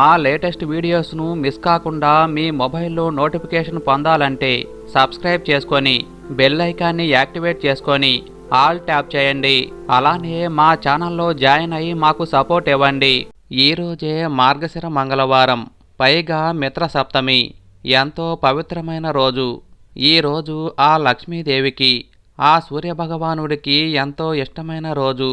మా latest వీడియోస్ను miss కాకుండా మీ మొబైల్లో నోటిఫికేషన్ పొందాలంటే సబ్స్క్రైబ్ చేసుకొని బెల్ ఐకాన్ని యాక్టివేట్ చేసుకొని ఆల్ ట్యాప్ చేయండి. అలానే మా ఛానల్లో జాయిన్ అయ్యి మాకు సపోర్ట్ ఇవ్వండి. ఈరోజే మార్గశిర మంగళవారం పైగా మిత్ర సప్తమి ఎంతో పవిత్రమైన రోజు. ఈ రోజు ఆ లక్ష్మీదేవికి ఆ సూర్యభగవానుడికి ఎంతో ఇష్టమైన రోజు.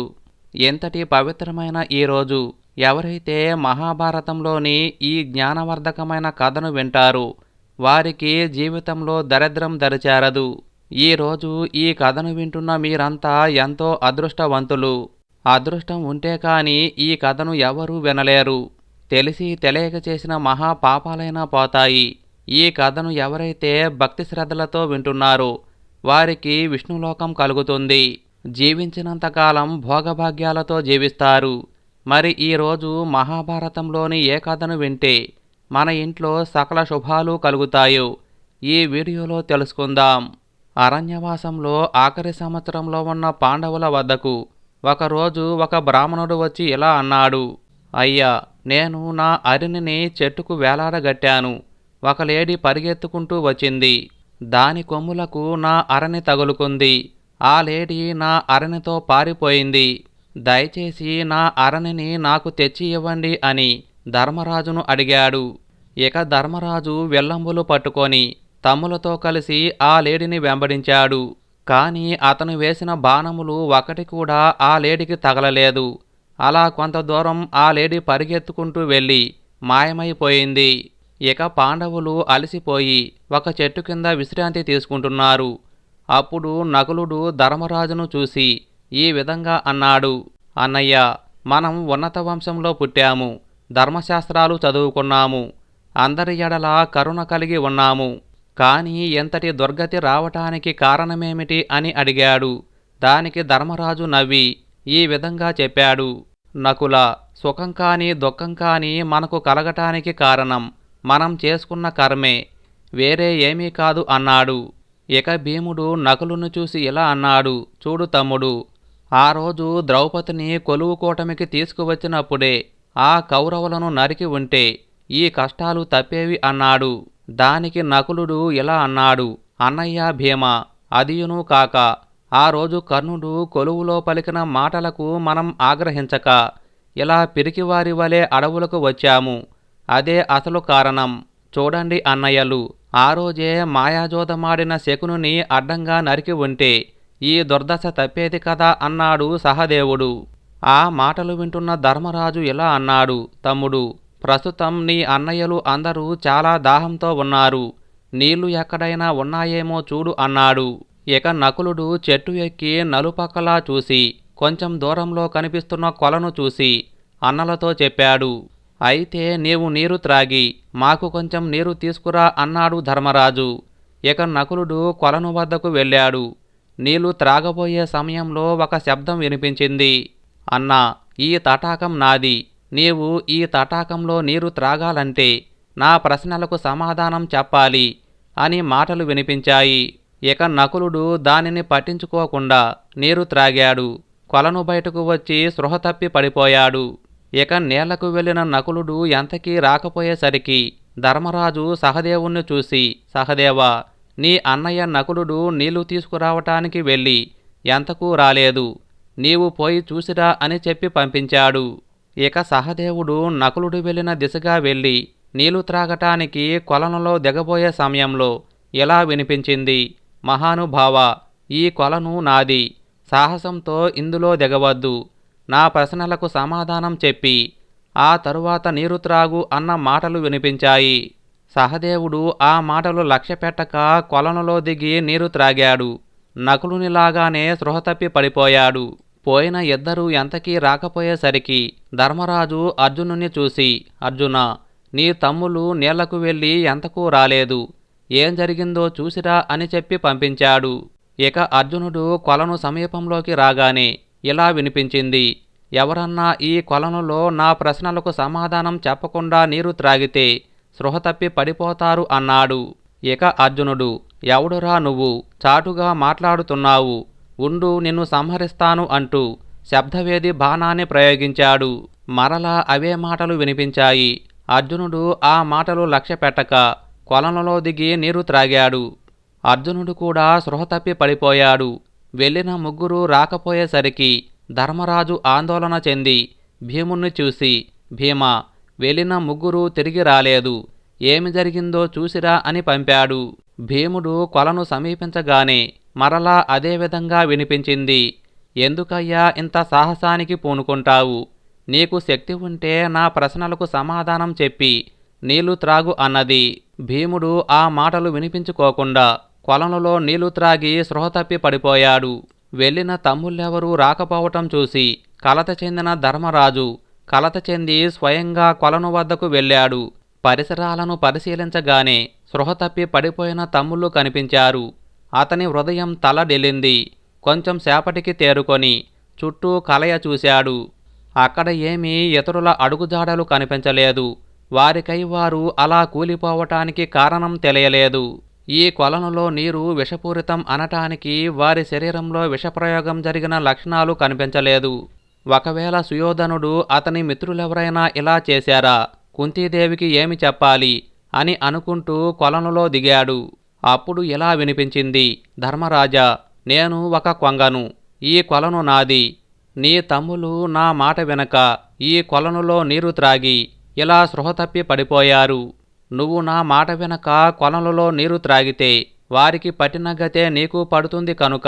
ఎంతటి పవిత్రమైన ఈ రోజు? ఎవరైతే మహాభారతంలోని ఈ జ్ఞానవర్ధకమైన కథను వింటారు వారికి జీవితంలో దరిద్రం దరిచేరదు. ఈ రోజు ఈ కథను వింటున్న మీరంతా ఎంతో అదృష్టవంతులు. అదృష్టం ఉంటే కాని ఈ కథను ఎవరూ వినలేరు. తెలిసి తెలియక చేసిన మహా పాపాలైనా పోతాయి. ఈ కథను ఎవరైతే భక్తి శ్రద్ధలతో వింటున్నారో వారికి విష్ణులోకం కలుగుతుంది. జీవించినంతకాలం భోగభాగ్యాలతో జీవిస్తారు. మరి ఈరోజు మహాభారతంలోని ఏ కథను వింటే మన ఇంట్లో సకల శుభాలు కలుగుతాయో. ఈ వీడియోలో తెలుసుకుందాం. అరణ్యవాసంలో ఆఖరి సంవత్సరంలో ఉన్న పాండవుల వద్దకు ఒకరోజు ఒక బ్రాహ్మణుడు వచ్చి ఇలా అన్నాడు అయ్యా నేను నా అరినిని చెట్టుకు వేలాడగట్టాను. ఒక లేడీ పరిగెత్తుకుంటూ వచ్చింది. దాని కొమ్ములకు నా అరణి తగులుకుంది. ఆ లేడీ నా అరణితో పారిపోయింది. దయచేసి నా అరణిని నాకు తెచ్చి ఇవ్వండి అని ధర్మరాజును అడిగాడు. ఇక ధర్మరాజు వెల్లంబులు పట్టుకొని తమ్ములతో కలిసి ఆ లేడిని వెంబడించాడు. కాని అతను వేసిన బాణములు ఒకటి కూడా ఆ లేడికి తగలలేదు. అలా కొంత దూరం ఆ లేడీ పరిగెత్తుకుంటూ వెళ్ళి మాయమైపోయింది. ఇక పాండవులు అలసిపోయి ఒక చెట్టు కింద విశ్రాంతి తీసుకుంటున్నారు. అప్పుడు నకులుడు ధర్మరాజును చూసి ఈ విధంగా అన్నాడు. అన్నయ్య మనం ఉన్నత వంశంలో పుట్టాము. ధర్మశాస్త్రాలు చదువుకున్నాము. అందరి ఎడల కరుణ కలిగి ఉన్నాము. కానీ ఎంతటి దుర్గతి రావటానికి కారణమేమిటి అని అడిగాడు. దానికి ధర్మరాజు నవ్వి ఈ విధంగా చెప్పాడు. నకుల సుఖం కానీ దుఃఖం కానీ మనకు కలగటానికి కారణం మనం చేసుకున్న కర్మే. వేరే ఏమీ కాదు అన్నాడు. ఇక భీముడు నకులును చూసి ఇలా అన్నాడు. చూడు తమ్ముడు ఆ రోజు ద్రౌపదిని కొలువు కూటమికి తీసుకువచ్చినప్పుడే ఆ కౌరవులను నరికి ఉంటే ఈ కష్టాలు తప్పేవి అన్నాడు. దానికి నకులుడు ఇలా అన్నాడు అన్నయ్య భీమ అదియును కాక ఆ రోజు కర్ణుడు కొలువులో పలికిన మాటలకు మనం ఆగ్రహించక ఇలా పిరికివారి వలె అడవులకు వచ్చాము. అదే అసలు కారణం. చూడండి అన్నయ్యలు ఆ రోజే మాయాజోదమాడిన శకునుని అడ్డంగా నరికి ఉంటే ఈ దుర్దశ తప్పేది కదా అన్నాడు సహదేవుడు. ఆ మాటలు వింటున్న ధర్మరాజు ఇలా అన్నాడు తమ్ముడు ప్రస్తుతం నీ అన్నయ్యలు అందరూ చాలా దాహంతో ఉన్నారు. నీళ్ళు ఎక్కడైనా ఉన్నాయేమో చూడు అన్నాడు. ఇక నకులుడు చెట్టు ఎక్కి నలుపక్కలా చూసి కొంచెం దూరంలో కనిపిస్తున్న కొలను చూసి అన్నలతో చెప్పాడు అయితే నీవు నీరు త్రాగి మాకు కొంచెం నీరు తీసుకురా అన్నాడు ధర్మరాజు. ఇక నకులుడు కొలను వద్దకు వెళ్ళాడు. నీళ్ళు త్రాగబోయే సమయంలో ఒక శబ్దం వినిపించింది. అన్నా ఈ తటాకం నాది. నీవు ఈ తటాకంలో నీరు త్రాగాలంటే నా ప్రశ్నలకు సమాధానం చెప్పాలి అని మాటలు వినిపించాయి. ఇక నకులుడు దానిని పట్టించుకోకుండా నీరు త్రాగాడు. కొలను బయటకు వచ్చి స్పృహ తప్పి పడిపోయాడు. ఇక నేలకు వెళ్ళిన నకులుడు ఎంతకీ రాకపోయేసరికి ధర్మరాజు సహదేవుణ్ణి చూసి సహదేవా నీ అన్నయ్య నకులుడు నీళ్ళు తీసుకురావటానికి వెళ్ళి ఎంతకు రాలేదు. నీవు పోయి చూసిరా అని చెప్పి పంపించాడు. ఇక సహదేవుడు నకులుడు వెళ్ళిన దిశగా వెళ్ళి నీళ్ళు త్రాగటానికి కొలనులో దిగబోయే సమయంలో ఇలా వినిపించింది. మహానుభావ ఈ కొలను నాది. సాహసంతో ఇందులో దిగవద్దు. నా ప్రశ్నలకు సమాధానం చెప్పి ఆ తరువాత నీరు త్రాగు అన్న మాటలు వినిపించాయి. సహదేవుడు ఆ మాటలు లక్ష్యపెట్టక కొలనులో దిగి నీరు త్రాగాడు. నకులునిలాగానే స్పృహ తప్పి పడిపోయాడు. పోయిన ఇద్దరూ ఎంతకీ రాకపోయేసరికి ధర్మరాజు అర్జునుని చూసి అర్జున నీ తమ్ములు నీళ్ళకు వెళ్ళి ఎంతకు రాలేదు. ఏం జరిగిందో చూసిరా అని చెప్పి పంపించాడు. ఇక అర్జునుడు కొలను సమీపంలోకి రాగానే ఇలా వినిపించింది. ఎవరన్నా ఈ కొలనులో నా ప్రశ్నలకు సమాధానం చెప్పకుండా నీరు త్రాగితే స్పృహ తప్పి పడిపోతారు అన్నాడు. ఇక అర్జునుడు ఎవడురా నువ్వు? చాటుగా మాట్లాడుతున్నావు. ఉండు నిన్ను సంహరిస్తాను అంటూ శబ్దవేది బాణాన్ని ప్రయోగించాడు. మరలా అవే మాటలు వినిపించాయి. అర్జునుడు ఆ మాటలు లక్ష్య పెట్టక కొలంలో దిగి నీరు త్రాగాడు. అర్జునుడు కూడా స్పృహ తప్పి పడిపోయాడు. వెళ్ళిన ముగ్గురు రాకపోయేసరికి ధర్మరాజు ఆందోళన చెంది భీముణ్ణి చూసి భీమా వెళ్ళిన ముగ్గురు తిరిగి రాలేదు. ఏమి జరిగిందో చూసిరా అని పంపాడు. భీముడు కొలను సమీపించగానే మరలా అదే విధంగా వినిపించింది. ఎందుకయ్యా ఇంత సాహసానికి పూనుకుంటావు? నీకు శక్తి ఉంటే నా ప్రశ్నలకు సమాధానం చెప్పి నీళ్ళు త్రాగు అన్నది. భీముడు ఆ మాటలు వినిపించుకోకుండా కొలనులో నీళ్ళు త్రాగి స్పృహ తప్పి పడిపోయాడు. వెళ్ళిన తమ్ముళ్ళెవరూ రాకపోవటం చూసి కలత చెందిన ధర్మరాజు కలత చెంది స్వయంగా కొలను వద్దకు వెళ్ళాడు. పరిసరాలను పరిశీలించగానే స్పృహ తప్పి పడిపోయిన తమ్ముళ్ళు కనిపించారు. అతని హృదయం తలడెల్లింది కొంచెం సేపటికి తేరుకొని చుట్టూ కలయ చూశాడు. అక్కడ ఏమీ ఇతరుల అడుగుజాడలు కనిపించలేదు. వారికై వారు అలా కూలిపోవటానికి కారణం తెలియలేదు. ఈ కొలనులో నీరు విషపూరితం అనటానికి వారి శరీరంలో విషప్రయోగం జరిగిన లక్షణాలు కనిపించలేదు. ఒకవేళ సుయోధనుడు అతని మిత్రులెవరైనా ఇలా చేశారా? కుంతీదేవికి ఏమి చెప్పాలి? అని అనుకుంటూ కొలనులో దిగాడు. అప్పుడు ఇలా వినిపించింది ధర్మరాజా నేను ఒక కొంగను. ఈ కొలను నాది. నీ తమ్ములు నా మాట వెనక ఈ కొలనులో నీరు త్రాగి ఇలా స్పృహ తప్పి పడిపోయారు. నువ్వు నా మాట వెనక కొలనులో నీరు త్రాగితే వారికి పట్టిన గతే నీకు పడుతుంది కనుక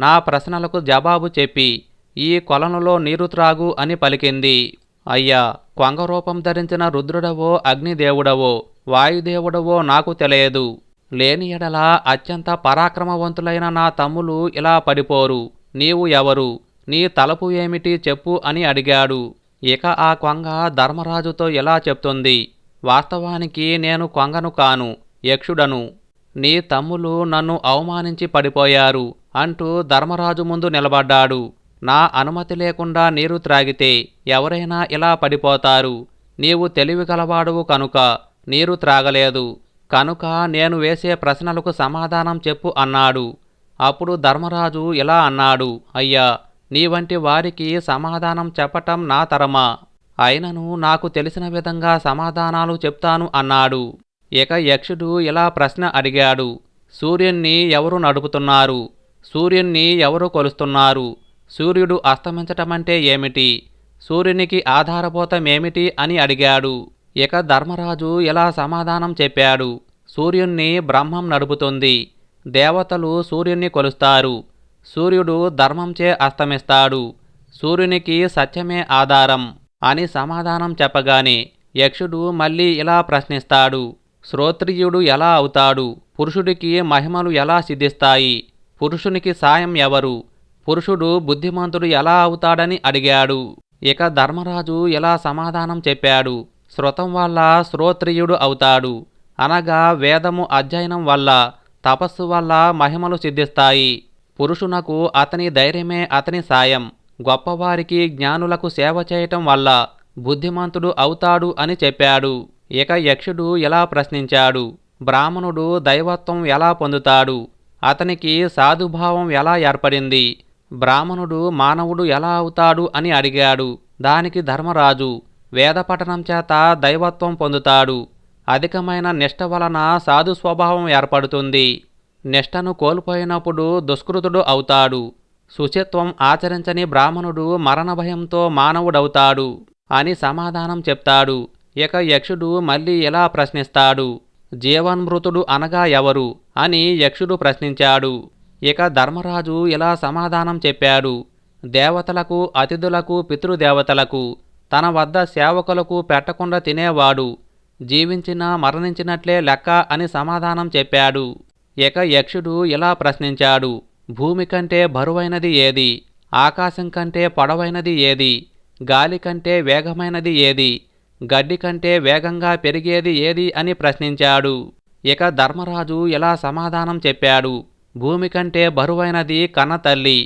నా ప్రశ్నలకు జవాబు చెప్పి ఈ కొలనులో నీరు త్రాగు అని పలికింది. అయ్యా కొంగ రూపం ధరించిన రుద్రుడవో అగ్నిదేవుడవో వాయుదేవుడవో నాకు తెలియదు. లేని ఎడల అత్యంత పరాక్రమవంతులైన నా తమ్ములు ఇలా పడిపోరు. నీవు ఎవరు? నీ తలపు ఏమిటి చెప్పు అని అడిగాడు. ఇక ఆ కొంగ ధర్మరాజుతో ఎలా చెప్తుంది. వాస్తవానికి నేను కొంగను కాను యక్షుడను. నీ తమ్ములు నన్ను అవమానించి పడిపోయారు అంటూ ధర్మరాజు ముందు నిలబడ్డాడు. నా అనుమతి లేకుండా నీరు త్రాగితే ఎవరైనా ఇలా పడిపోతారు. నీవు తెలివిగలవాడువు కనుక నీరు త్రాగలేదు. కనుక నేను వేసే ప్రశ్నలకు సమాధానం చెప్పు అన్నాడు. అప్పుడు ధర్మరాజు ఇలా అన్నాడు అయ్యా నీ వంటి వారికి సమాధానం చెప్పటం నా తరమా. అయినను నాకు తెలిసిన విధంగా సమాధానాలు చెప్తాను అన్నాడు. ఇక యక్షుడు ఇలా ప్రశ్న అడిగాడు. సూర్యుణ్ణి ఎవరు నడుపుతున్నారు? సూర్యుణ్ణి ఎవరు కొలుస్తున్నారు? సూర్యుడు అస్తమించటమంటే ఏమిటి? సూర్యునికి ఆధారభూతమేమిటి అని అడిగాడు. ఇక ధర్మరాజు ఇలా సమాధానం చెప్పాడు. సూర్యుణ్ణి బ్రహ్మం నడుపుతుంది. దేవతలు సూర్యుణ్ణి కొలుస్తారు. సూర్యుడు ధర్మంచే అస్తమిస్తాడు. సూర్యునికి సత్యమే ఆధారం అని సమాధానం చెప్పగానే యక్షుడు మళ్ళీ ఇలా ప్రశ్నిస్తాడు. శ్రోత్రియుడు ఎలా అవుతాడు? పురుషుడికి మహిమలు ఎలా సిద్ధిస్తాయి? పురుషునికి సాయం ఎవరు? పురుషుడు బుద్ధిమంతుడు ఎలా అవుతాడని అడిగాడు. ఇక ధర్మరాజు ఎలా సమాధానం చెప్పాడు. శృతం వల్ల శ్రోత్రియుడు అవుతాడు. అనగా వేదము అధ్యయనం వల్ల తపస్సు వల్ల మహిమలు సిద్ధిస్తాయి. పురుషునకు అతని ధైర్యమే అతని సాయం. గొప్పవారికి జ్ఞానులకు సేవ చేయటం వల్ల బుద్ధిమంతుడు అవుతాడు అని చెప్పాడు. ఇక యక్షుడు ఎలా ప్రశ్నించాడు. బ్రాహ్మణుడు దైవత్వం ఎలా పొందుతాడు? అతనికి సాధుభావం ఎలా ఏర్పడింది? బ్రాహ్మణుడు మానవుడు ఎలా అవుతాడు అని అడిగాడు. దానికి ధర్మరాజు వేదపఠనం చేత దైవత్వం పొందుతాడు. అధికమైన నిష్ట వలన సాధు స్వభావం ఏర్పడుతుంది. నిష్టను కోల్పోయినప్పుడు దుష్కృతుడు అవుతాడు. శుచిత్వం ఆచరించని బ్రాహ్మణుడు మరణ భయంతో మానవుడవుతాడు అని సమాధానం చెప్తాడు. ఇక యక్షుడు మళ్ళీ ఇలా ప్రశ్నిస్తాడు. జీవన్మృతుడు అనగా ఎవరు? అని యక్షుడు ప్రశ్నించాడు. ఇక ధర్మరాజు ఇలా సమాధానం చెప్పాడు. దేవతలకు అతిథులకు పితృదేవతలకు తన వద్ద సేవకులకు పెట్టకుండా తినేవాడు. జీవించినా మరణించినట్లే లెక్క అని సమాధానం చెప్పాడు. ఇక యక్షుడు ఇలా ప్రశ్నించాడు. భూమి కంటే బరువైనది ఏది? ఆకాశం కంటే పొడవైనది ఏది? గాలి కంటే వేగమైనది ఏది? గడ్డి కంటే వేగంగా పెరిగేది ఏది అని ప్రశ్నించాడు. ఇక ధర్మరాజు ఇలా సమాధానం చెప్పాడు. భూమి కంటే బరువైనది కన్నతల్లి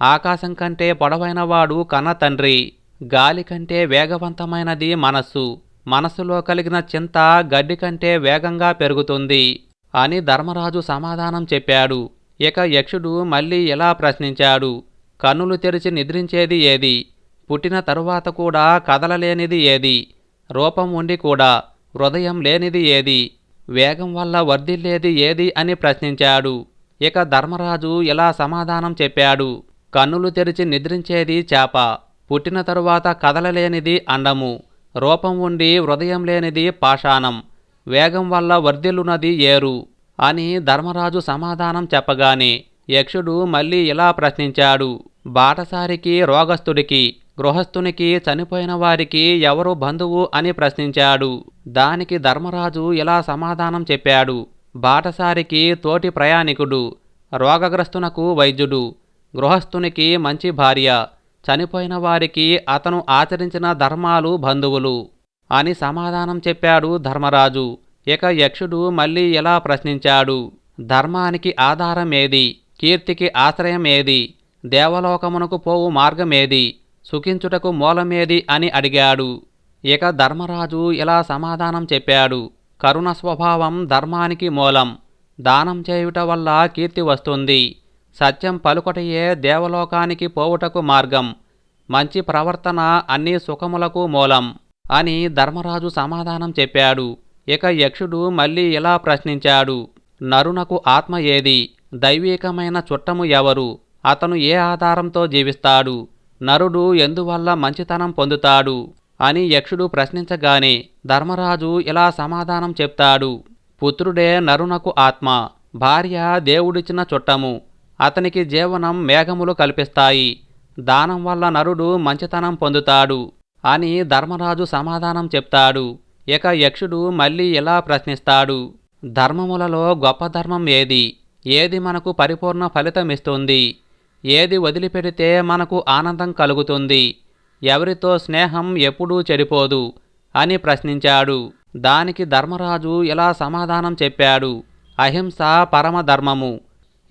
ఆకాశం కంటే పొడవైనవాడు కన్నతండ్రి గాలి కంటే వేగవంతమైనది మనస్సు మనస్సులో కలిగిన చింత గడ్డి కంటే వేగంగా పెరుగుతుంది అని ధర్మరాజు సమాధానం చెప్పాడు. ఇక యక్షుడు మళ్ళీ ఇలా ప్రశ్నించాడు. కన్నులు తెరిచి నిద్రించేది ఏది? పుట్టిన తరువాత కూడా కదలలేనిది ఏది? రూపం ఉండి కూడా హృదయం లేనిది ఏది? వేగం వల్ల వర్ధిల్లేది ఏది అని ప్రశ్నించాడు. ఇక ధర్మరాజు ఇలా సమాధానం చెప్పాడు. కన్నులు తెరిచి నిద్రించేది చేప. పుట్టిన తరువాత కదలలేనిది అండము. రూపం ఉండి హృదయం లేనిది పాషాణం. వేగం వల్ల వర్ధిల్లునది ఏరు అని ధర్మరాజు సమాధానం చెప్పగానే యక్షుడు మళ్ళీ ఇలా ప్రశ్నించాడు. బాటసారికి రోగస్థుడికి గృహస్థునికి చనిపోయిన వారికి ఎవరు బంధువు అని ప్రశ్నించాడు. దానికి ధర్మరాజు ఇలా సమాధానం చెప్పాడు. బాటసారికి తోటి ప్రయాణికుడు రోగగ్రస్తునకు వైద్యుడు గృహస్థునికి మంచి భార్య చనిపోయిన వారికి అతను ఆచరించిన ధర్మాలు బంధువులు అని సమాధానం చెప్పాడు ధర్మరాజు. ఇక యక్షుడు మళ్ళీ ఇలా ప్రశ్నించాడు. ధర్మానికి ఆధారం ఏది కీర్తికి ఆశ్రయం ఏది దేవలోకమునకు పోవు మార్గమేది? సుఖించుటకు మూలమేది అని అడిగాడు. ఇక ధర్మరాజు ఇలా సమాధానం చెప్పాడు. కరుణ స్వభావం ధర్మానికి మూలం. దానం చేయుట వల్ల కీర్తి వస్తుంది. సత్యం పలుకటయే దేవలోకానికి పోవుటకు మార్గం. మంచి ప్రవర్తన అన్ని సుఖములకు మూలం అని ధర్మరాజు సమాధానం చెప్పాడు. ఇక యక్షుడు మళ్ళీ ఇలా ప్రశ్నించాడు. నరునకు ఆత్మ ఏది? దైవీకమైన చుట్టము ఎవరు? అతను ఏ ఆధారంతో జీవిస్తాడు? నరుడు ఎందువల్ల మంచితనం పొందుతాడు? అని యక్షుడు ప్రశ్నించగానే ధర్మరాజు ఇలా సమాధానం చెప్తాడు. పుత్రుడే నరునకు ఆత్మ భార్య దేవుడిచ్చిన చుట్టము అతనికి జీవనం మేఘములు కల్పిస్తాయి. దానం వల్ల నరుడు మంచితనం పొందుతాడు అని ధర్మరాజు సమాధానం చెప్తాడు. ఇక యక్షుడు మళ్ళీ ఇలా ప్రశ్నిస్తాడు. ధర్మములలో గొప్ప ధర్మం ఏది? ఏది మనకు పరిపూర్ణ ఫలితమిస్తుంది? ఏది వదిలిపెడితే మనకు ఆనందం కలుగుతుంది? ఎవరితో స్నేహం ఎప్పుడూ చెడిపోదు అని ప్రశ్నించాడు. దానికి ధర్మరాజు ఇలా సమాధానం చెప్పాడు. అహింస పరమధర్మము.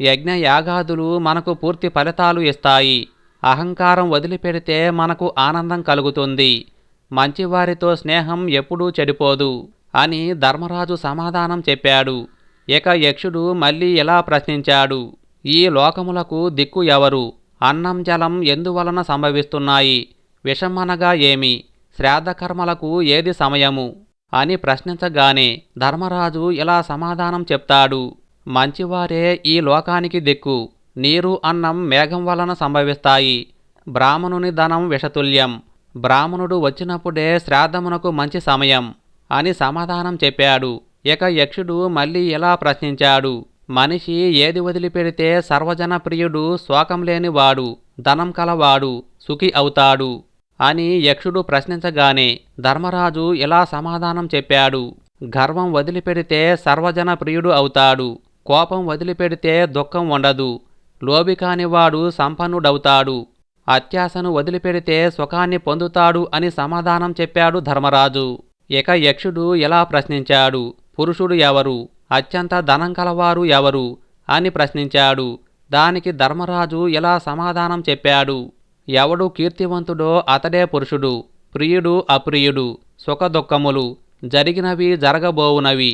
యజ్ఞయాగాదులు మనకు పూర్తి ఫలితాలు ఇస్తాయి. అహంకారం వదిలిపెడితే మనకు ఆనందం కలుగుతుంది. మంచివారితో స్నేహం ఎప్పుడూ చెడిపోదు అని ధర్మరాజు సమాధానం చెప్పాడు. ఇక యక్షుడు మళ్ళీ ఇలా ప్రశ్నించాడు. ఈ లోకములకు దిక్కు ఎవరు? అన్నం జలం ఎందువలన సంభవిస్తున్నాయి? విషమనగా ఏమి? శ్రాద్ధకర్మలకు ఏది సమయము? అని ప్రశ్నించగానే ధర్మరాజు ఇలా సమాధానం చెప్తాడు. మంచివారే ఈ లోకానికి దిక్కు. నీరు అన్నం మేఘం వలన సంభవిస్తాయి. బ్రాహ్మణుని ధనం విషతుల్యం. బ్రాహ్మణుడు వచ్చినప్పుడే శ్రాద్ధమునకు మంచి సమయం అని సమాధానం చెప్పాడు. ఇక యక్షుడు మళ్ళీ ఇలా ప్రశ్నించాడు. మనిషి ఏది వదిలిపెడితే సర్వజన ప్రియుడు శోకం లేనివాడు ధనం కలవాడు సుఖి అవుతాడు. అని యక్షుడు ప్రశ్నించగానే ధర్మరాజు ఇలా సమాధానం చెప్పాడు. గర్వం వదిలిపెడితే సర్వజన ప్రియుడు అవుతాడు. కోపం వదిలిపెడితే దుఃఖం ఉండదు. లోబి కానివాడు సంపన్నుడవుతాడు. అత్యాశను వదిలిపెడితే సుఖాన్ని పొందుతాడు అని సమాధానం చెప్పాడు ధర్మరాజు. ఇక యక్షుడు ఎలా ప్రశ్నించాడు. పురుషుడు ఎవరు? అత్యంత ధనం కలవారు ఎవరు? అని ప్రశ్నించాడు. దానికి ధర్మరాజు ఇలా సమాధానం చెప్పాడు. ఎవడు కీర్తివంతుడో అతడే పురుషుడు ప్రియుడు అప్రియుడు సుఖదుఖములు జరిగినవి జరగబోవునవి.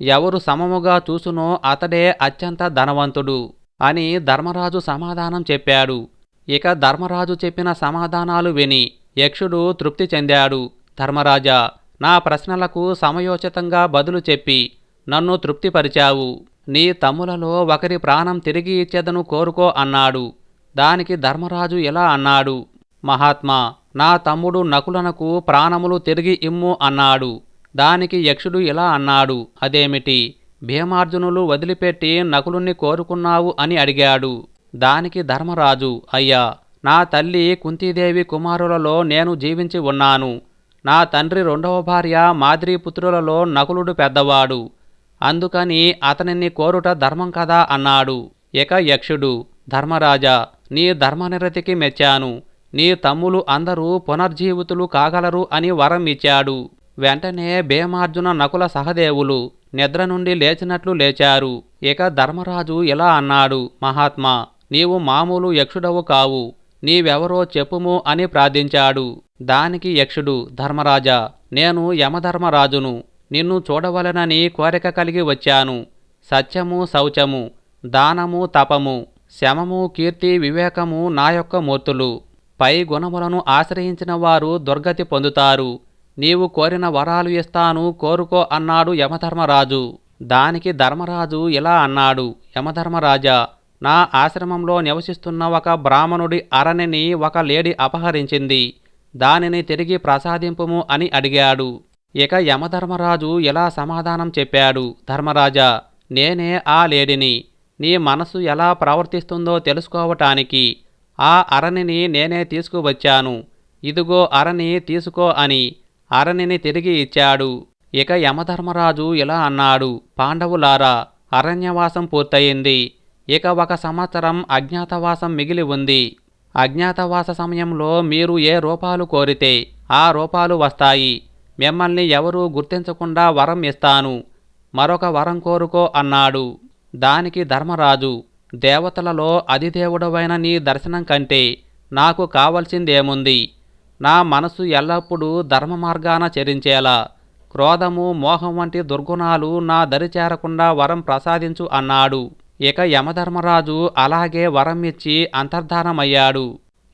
ఎవరు సమముగా చూసునో అతడే అత్యంత ధనవంతుడు అని ధర్మరాజు సమాధానం చెప్పాడు. ఇక ధర్మరాజు చెప్పిన సమాధానాలు విని యక్షుడు తృప్తి చెందాడు. ధర్మరాజా నా ప్రశ్నలకు సమయోచితంగా బదులు చెప్పి నన్ను తృప్తిపరిచావు. నీ తమ్ములలో ఒకరి ప్రాణం తిరిగి ఇచ్చేదను కోరుకో అన్నాడు. దానికి ధర్మరాజు ఇలా అన్నాడు? మహాత్మా నా తమ్ముడు నకులనకు ప్రాణములు తిరిగి ఇమ్ము అన్నాడు. దానికి యక్షుడు ఇలా అన్నాడు? అదేమిటి? భీమార్జునులు వదిలిపెట్టి నకులుణ్ణి కోరుకున్నావు అని అడిగాడు. దానికి ధర్మరాజు అయ్యా నా తల్లి కుంతీదేవి కుమారులలో నేను జీవించి ఉన్నాను. నా తండ్రి రెండవ భార్య మాద్రీపుత్రులలో నకులుడు పెద్దవాడు. అందుకని అతనిని కోరుట ధర్మం కదా అన్నాడు. ఇక యక్షుడు ధర్మరాజా నీ ధర్మనిరతికి మెచ్చాను. నీ తమ్ములు అందరూ పునర్జీవితులు కాగలరు అని వరం ఇచ్చాడు. వెంటనే భీమార్జున నకుల సహదేవులు నిద్ర నుండి లేచినట్లు లేచారు. ఇక ధర్మరాజు ఇలా అన్నాడు మహాత్మా నీవు మామూలు యక్షుడవు కావు. నీవెవరో చెప్పుము అని ప్రార్థించాడు. దానికి యక్షుడు ధర్మరాజా నేను యమధర్మరాజును. నిన్ను చూడవలనని కోరిక కలిగి వచ్చాను. సత్యము శౌచము దానము తపము. శమము కీర్తి వివేకము నా యొక్క మూర్తులు. పై గుణములను ఆశ్రయించిన వారు దుర్గతి పొందుతారు. నీవు కోరిన వరాలు ఇస్తాను కోరుకో అన్నాడు యమధర్మరాజు. దానికి ధర్మరాజు ఇలా అన్నాడు యమధర్మరాజా నా ఆశ్రమంలో నివసిస్తున్న ఒక బ్రాహ్మణుడి అరణిని ఒక లేడి అపహరించింది. దానిని తిరిగి ప్రసాదింపుము అని అడిగాడు. ఇక యమధర్మరాజు ఇలా సమాధానం చెప్పాడు ధర్మరాజా నేనే ఆ లేడిని. నీ మనసు ఎలా ప్రవర్తిస్తుందో తెలుసుకోవటానికి ఆ అరణిని నేనే తీసుకువచ్చాను. ఇదిగో అరణి తీసుకో అని అరణిని తిరిగి ఇచ్చాడు. ఇక యమధర్మరాజు ఇలా అన్నాడు. పాండవులారా అరణ్యవాసం పూర్తయింది. ఇక ఒక సంవత్సరం అజ్ఞాతవాసం మిగిలి ఉంది. అజ్ఞాతవాస సమయంలో మీరు ఏ రూపాలు కోరితే ఆ రూపాలు వస్తాయి. మిమ్మల్ని ఎవరూ గుర్తించకుండా వరం ఇస్తాను. మరొక వరం కోరుకో అన్నాడు. దానికి ధర్మరాజు దేవతలలో అధిదేవుడవైన నీ దర్శనం కంటే నాకు కావలసిందేముంది? నా మనసు ఎల్లప్పుడూ ధర్మ మార్గాన చరించేలా క్రోధము మోహం వంటి దుర్గుణాలు నా దరి చేరకుండా వరం ప్రసాదించు అన్నాడు. ఇక యమధర్మరాజు అలాగే వరం ఇచ్చి అంతర్ధానమయ్యాడు.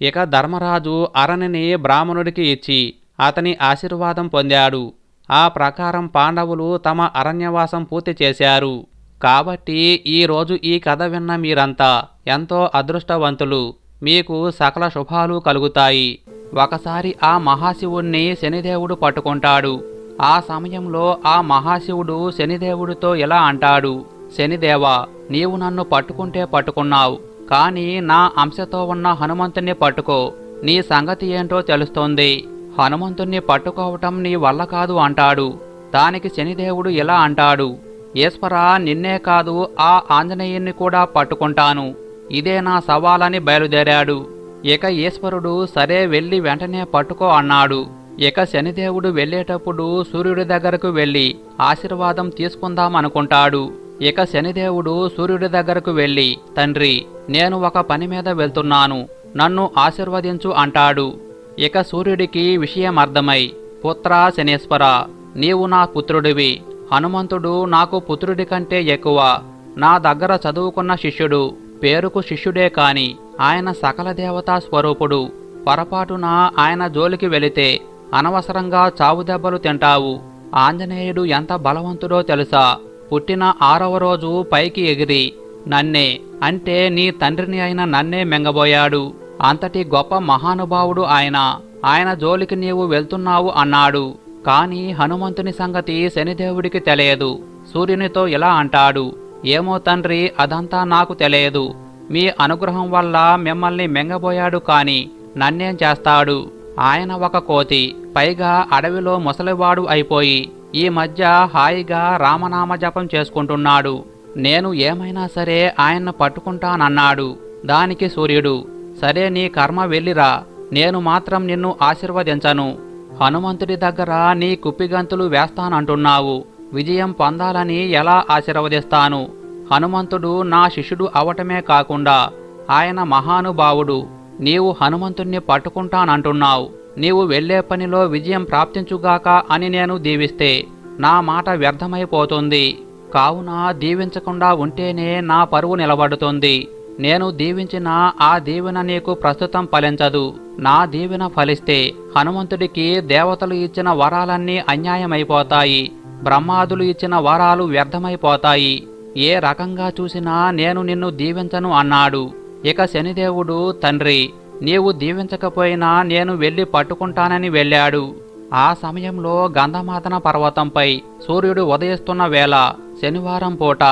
ఇక ధర్మరాజు అరణిని బ్రాహ్మణుడికి ఇచ్చి అతని ఆశీర్వాదం పొందాడు. ఆ ప్రకారం పాండవులు తమ అరణ్యవాసం పూర్తి చేశారు. కాబట్టి ఈరోజు ఈ కథ విన్న మీరంతా ఎంతో అదృష్టవంతులు. మీకు సకల శుభాలు కలుగుతాయి. ఒకసారి ఆ మహాశివుణ్ణి శనిదేవుడు పట్టుకుంటాడు. ఆ సమయంలో ఆ మహాశివుడు శనిదేవుడితో ఇలా అంటాడు. శనిదేవా నీవు నన్ను పట్టుకుంటే పట్టుకున్నావు. కానీ నా అంశతో ఉన్న హనుమంతుణ్ణి పట్టుకో. నీ సంగతి ఏంటో తెలుస్తోంది. హనుమంతుణ్ణి పట్టుకోవటం నీ వల్ల కాదు అంటాడు. దానికి శనిదేవుడు ఇలా అంటాడు. ఈశ్వరా నిన్నే కాదు ఆ ఆంజనేయుణ్ణి కూడా పట్టుకుంటాను. ఇదే నా సవాలని బయలుదేరాడు. ఇక ఈశ్వరుడు సరే వెళ్ళి వెంటనే పట్టుకో అన్నాడు. ఇక శనిదేవుడు వెళ్ళేటప్పుడు సూర్యుడి దగ్గరకు వెళ్ళి ఆశీర్వాదం తీసుకుందాం అనుకుంటాడు ఇక శనిదేవుడు సూర్యుడి దగ్గరకు వెళ్ళి తండ్రి నేను ఒక పని మీద వెళ్తున్నాను. నన్ను ఆశీర్వదించు అంటాడు. ఇక సూర్యుడికి విషయం అర్థమై పుత్ర శనేశ్వర నీవు నా పుత్రుడివి. హనుమంతుడు నాకు పుత్రుడి కంటే ఎక్కువ. నా దగ్గర చదువుకున్న శిష్యుడు పేరుకు శిష్యుడే కాని ఆయన సకల దేవతా స్వరూపుడు. పొరపాటున ఆయన జోలికి వెళితే అనవసరంగా చావు దెబ్బలు తింటావు. ఆంజనేయుడు ఎంత బలవంతుడో తెలుసా? పుట్టిన ఆరవ రోజు పైకి ఎగిరి నన్నే అంటే నీ తండ్రిని అయిన నన్నే మెంగబోయాడు. అంతటి గొప్ప మహానుభావుడు ఆయన. ఆయన జోలికి నీవు వెళ్తున్నావు అన్నాడు. కానీ హనుమంతుని సంగతి శనిదేవుడికి తెలియదు. సూర్యునితో ఇలా అంటాడు ఏమో తండ్రి అదంతా నాకు తెలియదు. మీ అనుగ్రహం వల్ల మిమ్మల్ని మెంగబోయాడు కాని నన్నేం చేస్తాడు? ఆయన ఒక కోతి పైగా అడవిలో ముసలివాడు అయిపోయి ఈ మధ్య హాయిగా రామనామ జపం చేసుకుంటున్నాడు. నేను ఏమైనా సరే ఆయన్ను పట్టుకుంటానన్నాడు దానికి సూర్యుడు సరే నీ కర్మ వెళ్ళిరా. నేను మాత్రం నిన్ను ఆశీర్వదించను. హనుమంతుడి దగ్గర నీ కుప్పిగంతులు వేస్తానంటున్నావు విజయం పొందాలని ఎలా ఆశీర్వదిస్తాను? హనుమంతుడు నా శిష్యుడు అవటమే కాకుండా ఆయన మహానుభావుడు. నీవు హనుమంతుణ్ణి పట్టుకుంటానంటున్నావు. నీవు వెళ్ళే పనిలో విజయం ప్రాప్తించుగాక అని నేను దీవిస్తే నా మాట వ్యర్థమైపోతుంది. కావున దీవించకుండా ఉంటేనే నా పరువు నిలబడుతుంది. నేను దీవించిన ఆ దీవెన నీకు ప్రస్తుతం ఫలించదు. నా దీవెన ఫలిస్తే హనుమంతుడికి దేవతలు ఇచ్చిన వరాలన్నీ అన్యాయమైపోతాయి. బ్రహ్మాదులు ఇచ్చిన వరాలు వ్యర్థమైపోతాయి. ఏ రకంగా చూసినా నేను నిన్ను దీవించను అన్నాడు. ఇక శనిదేవుడు తండ్రి నీవు దీవించకపోయినా నేను వెళ్ళి పట్టుకుంటానని వెళ్ళాడు. ఆ సమయంలో గంధమాతన పర్వతంపై సూర్యుడు ఉదయిస్తున్న వేళ శనివారం పూట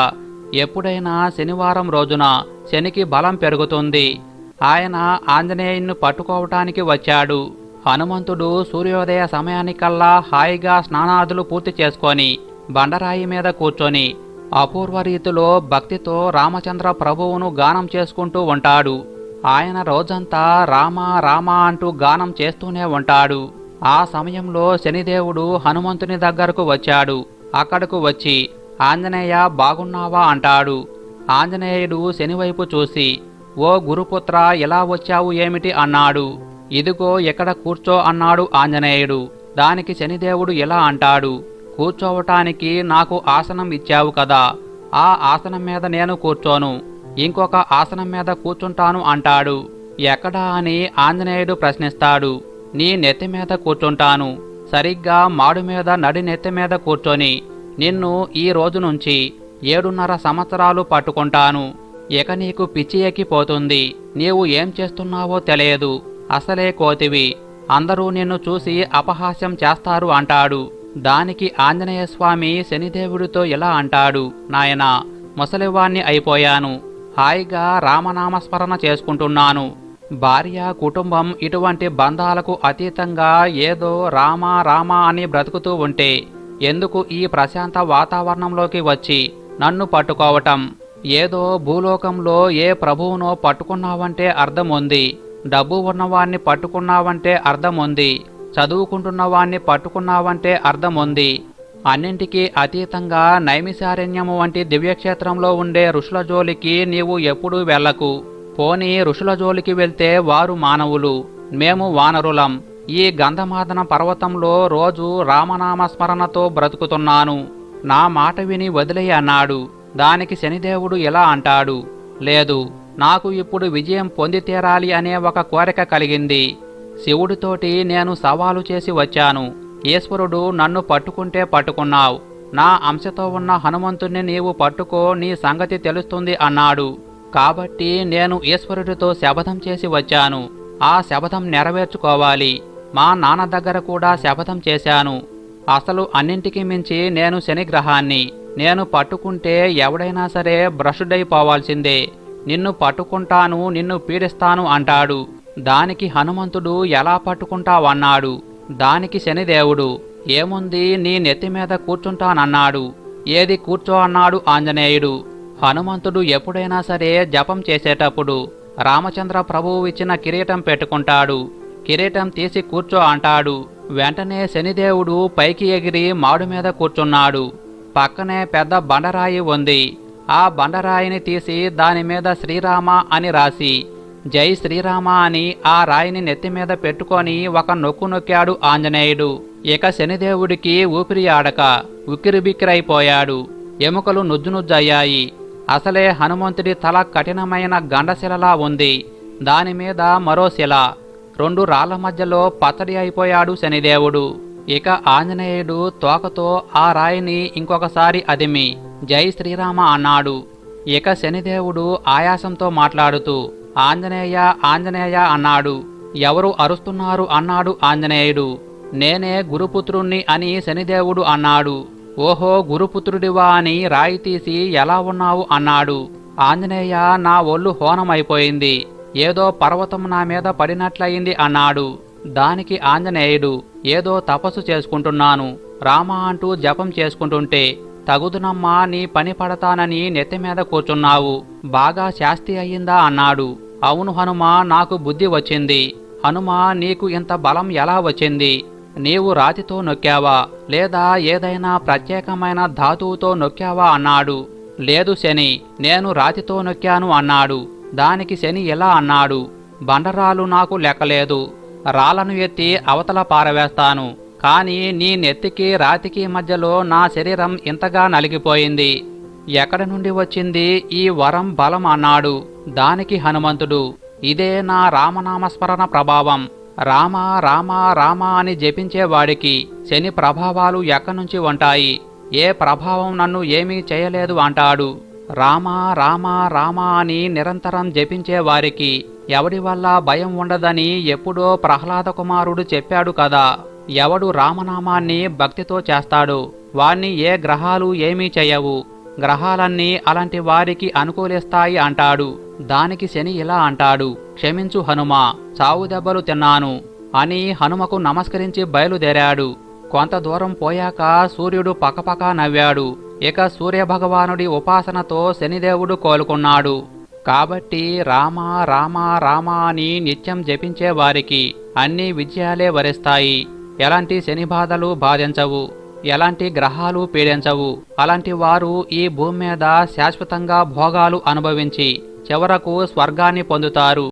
ఎప్పుడైనా శనివారం రోజున శనికి బలం పెరుగుతుంది. ఆయన ఆంజనేయుణ్ణి పట్టుకోవటానికి వచ్చాడు. హనుమంతుడు సూర్యోదయ సమయానికల్లా హాయిగా స్నానాదులు పూర్తి చేసుకొని బండరాయి మీద కూర్చొని అపూర్వ రీతిలో భక్తితో రామచంద్ర ప్రభువును గానం చేసుకుంటూ ఉంటాడు. ఆయన రోజంతా రామ రామ అంటూ గానం చేస్తూనే ఉంటాడు. ఆ సమయంలో శనిదేవుడు హనుమంతుని దగ్గరకు వచ్చాడు. అక్కడకు వచ్చి ఆంజనేయ బాగున్నావా అంటాడు. ఆంజనేయుడు శనివైపు చూసి ఓ గురుపుత్ర ఎలా వచ్చావు ఏమిటి? అన్నాడు. ఇదిగో ఎక్కడ కూర్చో అన్నాడు ఆంజనేయుడు. దానికి శనిదేవుడు ఎలా అంటాడు? కూర్చోవటానికి నాకు ఆసనం ఇచ్చావు కదా. ఆ ఆసనం మీద నేను కూర్చోను. ఇంకొక ఆసనం మీద కూర్చుంటాను అంటాడు. ఎక్కడా? అని ఆంజనేయుడు ప్రశ్నిస్తాడు. నీ నెత్తి మీద కూర్చుంటాను. సరిగ్గా మాడు మీద నడి నెత్తి మీద కూర్చొని నిన్ను ఈ రోజు నుంచి ఏడున్నర సంవత్సరాలు పట్టుకుంటాను. ఇక నీకు పిచ్చి ఎక్కిపోతుంది. నీవు ఏం చేస్తున్నావో తెలియదు. అసలే కోతివి. అందరూ నిన్ను చూసి అపహాస్యం చేస్తారు అంటాడు. దానికి ఆంజనేయస్వామి శనిదేవుడితో ఇలా అంటాడు. నాయనా ముసలివాణ్ణి అయిపోయాను. హాయిగా రామనామస్మరణ చేసుకుంటున్నాను. భార్య కుటుంబం ఇటువంటి బంధాలకు అతీతంగా ఏదో రామా రామా అని బ్రతుకుతూ ఉంటే ఎందుకు ఈ ప్రశాంత వాతావరణంలోకి వచ్చి నన్ను పట్టుకోవటం? ఏదో భూలోకంలో ఏ ప్రభువునో పట్టుకున్నావంటే అర్థం ఉంది డబ్బు ఉన్నవాణ్ణి పట్టుకున్నావంటే అర్థం ఉంది చదువుకుంటున్నవాణ్ణి పట్టుకున్నావంటే అర్థం ఉంది అన్నింటికీ అతీతంగా నైమిశారణ్యము వంటి దివ్యక్షేత్రంలో ఉండే ఋషుల జోలికి నీవు ఎప్పుడూ వెళ్ళకు. పోనీ ఋషుల జోలికి వెళ్తే వారు మానవులు. మేము వానరులం. ఈ గంధమాదన పర్వతంలో రోజు రామనామస్మరణతో బ్రతుకుతున్నాను. నా మాట విని వదిలేయి అన్నాడు. దానికి శనిదేవుడు ఇలా అంటాడు. లేదు నాకు ఇప్పుడు విజయం పొంది తీరాలి అనే ఒక కోరిక కలిగింది. శివుడితోటి నేను సవాలు చేసి వచ్చాను. ఈశ్వరుడు నన్ను పట్టుకుంటే పట్టుకున్నావు. నా అంశతో ఉన్న హనుమంతుణ్ణి నీవు పట్టుకో నీ సంగతి తెలుస్తుంది అన్నాడు. కాబట్టి నేను ఈశ్వరుడితో శపథం చేసి వచ్చాను. ఆ శపథం నెరవేర్చుకోవాలి. మా నాన్న దగ్గర కూడా శపథం చేశాను. అసలు అన్నింటికి మించి నేను శనిగ్రహాన్ని నేను పట్టుకుంటే ఎవడైనా సరే భ్రష్టుడైపోవాల్సిందే. నిన్ను పట్టుకుంటాను నిన్ను పీడిస్తాను అంటాడు. దానికి హనుమంతుడు ఎలా పట్టుకుంటావన్నాడు. దానికి శనిదేవుడు ఏముంది నీ నెత్తి మీద కూర్చుంటానన్నాడు. ఏది కూర్చో అన్నాడు ఆంజనేయుడు. హనుమంతుడు ఎప్పుడైనా సరే జపం చేసేటప్పుడు రామచంద్ర ప్రభువు ఇచ్చిన కిరీటం పెట్టుకుంటాడు. కిరీటం తీసి కూర్చో అంటాడు. వెంటనే శనిదేవుడు పైకి ఎగిరి మాడు మీద కూర్చున్నాడు. పక్కనే పెద్ద బండరాయి ఉంది. ఆ బండరాయిని తీసి దాని మీద శ్రీరామ అని రాసి జై శ్రీరామ అని ఆ రాయిని నెత్తి మీద పెట్టుకొని ఒక నొక్కు నొక్కాడు ఆంజనేయుడు. ఇక శనిదేవుడికి ఊపిరి ఆడక ఉక్కిరిబిక్కిరైపోయాడు. ఎముకలు నుజ్జు నుజ్జయ్యాయి. అసలే హనుమంతుడి తల కఠినమైన గండశిలలా ఉంది. దాని మీద మరో శిల. రెండు రాళ్ళ మధ్యలో పచ్చడి అయిపోయాడు శనిదేవుడు. ఇక ఆంజనేయుడు తోకతో ఆ రాయిని ఇంకొకసారి అదిమి. జై శ్రీరామ అన్నాడు. ఇక శనిదేవుడు ఆయాసంతో మాట్లాడుతూ ఆంజనేయ ఆంజనేయ అన్నాడు. ఎవరు అరుస్తున్నారు అన్నాడు ఆంజనేయుడు. నేనే గురుపుత్రుణ్ణి అని శనిదేవుడు అన్నాడు. ఓహో గురుపుత్రుడివా అని రాయి తీసి ఎలా ఉన్నావు? అన్నాడు. ఆంజనేయ నా ఒళ్ళు హోనమైపోయింది. ఏదో పర్వతం నా మీద పడినట్లయింది అన్నాడు. దానికి ఆంజనేయుడు ఏదో తపస్సు చేసుకుంటున్నాను రామ అంటూ జపం చేసుకుంటుంటే తగుదునమ్మా నీ పని పడతానని నెత్తి మీద కూర్చున్నావు బాగా శాస్తి అయ్యిందా అన్నాడు. అవును హనుమా నాకు బుద్ధి వచ్చింది. హనుమా నీకు ఇంత బలం ఎలా వచ్చింది? నీవు రాతితో నొక్కావా? లేదా ఏదైనా ప్రత్యేకమైన ధాతువుతో నొక్కావా అన్నాడు. లేదు శని నేను రాతితో నొక్కాను అన్నాడు. దానికి శని ఎలా అన్నాడు? బండరాలు నాకు లెక్కలేదు. రాళ్ళను ఎత్తి అవతల పారవేస్తాను. కాని నీ నెత్తికి రాతికి మధ్యలో నా శరీరం ఇంతగా నలిగిపోయింది. ఎక్కడి నుండి వచ్చింది? ఈ వరం బలం అన్నాడు. దానికి హనుమంతుడు ఇదే నా రామనామస్మరణ ప్రభావం. రామ రామ రామ అని జపించేవాడికి శని ప్రభావాలు ఎక్కడి నుంచి ఉంటాయి? ఏ ప్రభావం నన్ను ఏమీ చేయలేదు అంటాడు. రామ రామ రామ అని నిరంతరం జపించే వారికి ఎవడి వల్ల భయం ఉండదని ఎప్పుడో ప్రహ్లాద కుమారుడు చెప్పాడు కదా. ఎవడు రామనామాన్ని భక్తితో చేస్తాడు వాణ్ణి ఏ గ్రహాలు ఏమీ చేయవు. గ్రహాలన్నీ అలాంటి వారికి అనుకూలిస్తాయి అంటాడు. దానికి శని ఇలా అంటాడు క్షమించు హనుమా చావు దెబ్బలు తిన్నాను అని హనుమకు నమస్కరించి బయలుదేరాడు. కొంత దూరం పోయాక సూర్యుడు పకపక నవ్వాడు. ఇక సూర్యభగవానుడి ఉపాసనతో శనిదేవుడు కోలుకున్నాడు. కాబట్టి రామ రామ రామ అని నిత్యం జపించే వారికి అన్ని విజయాలే వరిస్తాయి. ఎలాంటి శని బాధలు బాధించవు. ఎలాంటి గ్రహాలు పీడించవు. అలాంటి వారు ఈ భూమి మీద శాశ్వతంగా భోగాలు అనుభవించి చివరకు స్వర్గాన్ని పొందుతారు.